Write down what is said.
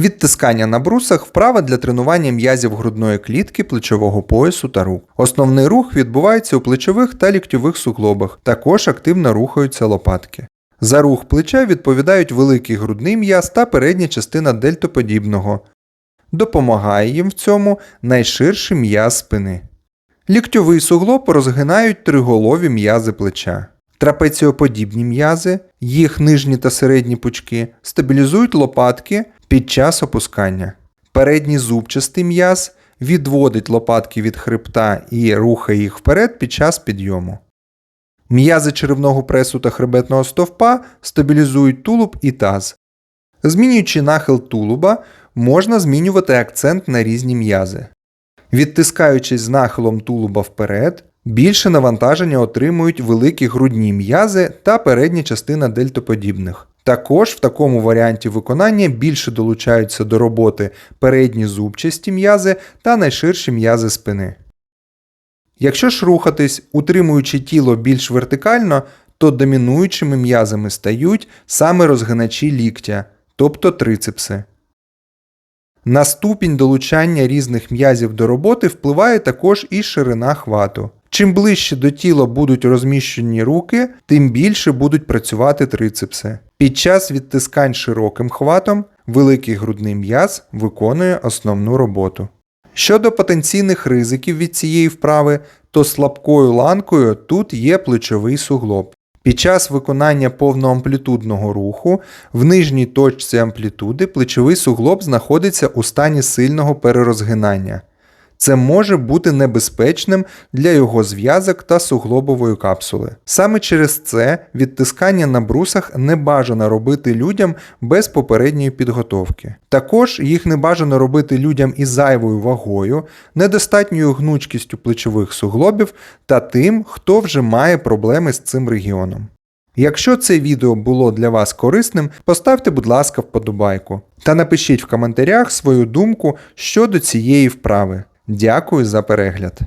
Відтискання на брусах вправа для тренування м'язів грудної клітки, плечового поясу та рук. Основний рух відбувається у плечових та ліктьових суглобах, також активно рухаються лопатки. За рух плеча відповідають великий грудний м'яз та передня частина дельтоподібного. Допомагає їм в цьому найширший м'яз спини. Ліктьовий суглоб розгинають триголові м'язи плеча. Трапеціоподібні м'язи, їх нижні та середні пучки, стабілізують лопатки під час опускання. Передній зубчастий м'яз відводить лопатки від хребта і рухає їх вперед під час підйому. М'язи черевного пресу та хребетного стовпа стабілізують тулуб і таз. Змінюючи нахил тулуба, можна змінювати акцент на різні м'язи. Відтискаючись з нахилом тулуба вперед, більше навантаження отримують великі грудні м'язи та передня частина дельтоподібних. Також в такому варіанті виконання більше долучаються до роботи передні зубчасті м'язи та найширші м'язи спини. Якщо ж рухатись, утримуючи тіло більш вертикально, то домінуючими м'язами стають саме розгиначі ліктя, тобто трицепси. На ступінь долучання різних м'язів до роботи впливає також і ширина хвату. Чим ближче до тіла будуть розміщені руки, тим більше будуть працювати трицепси. Під час відтискань широким хватом великий грудний м'яз виконує основну роботу. Щодо потенційних ризиків від цієї вправи, то слабкою ланкою тут є плечовий суглоб. Під час виконання повноамплітудного руху в нижній точці амплітуди плечовий суглоб знаходиться у стані сильного перерозгинання. Це може бути небезпечним для його зв'язок та суглобової капсули. Саме через це відтискання на брусах не бажано робити людям без попередньої підготовки. Також їх не бажано робити людям із зайвою вагою, недостатньою гнучкістю плечових суглобів та тим, хто вже має проблеми з цим регіоном. Якщо це відео було для вас корисним, поставте, будь ласка, вподобайку та напишіть в коментарях свою думку щодо цієї вправи. Дякую за перегляд!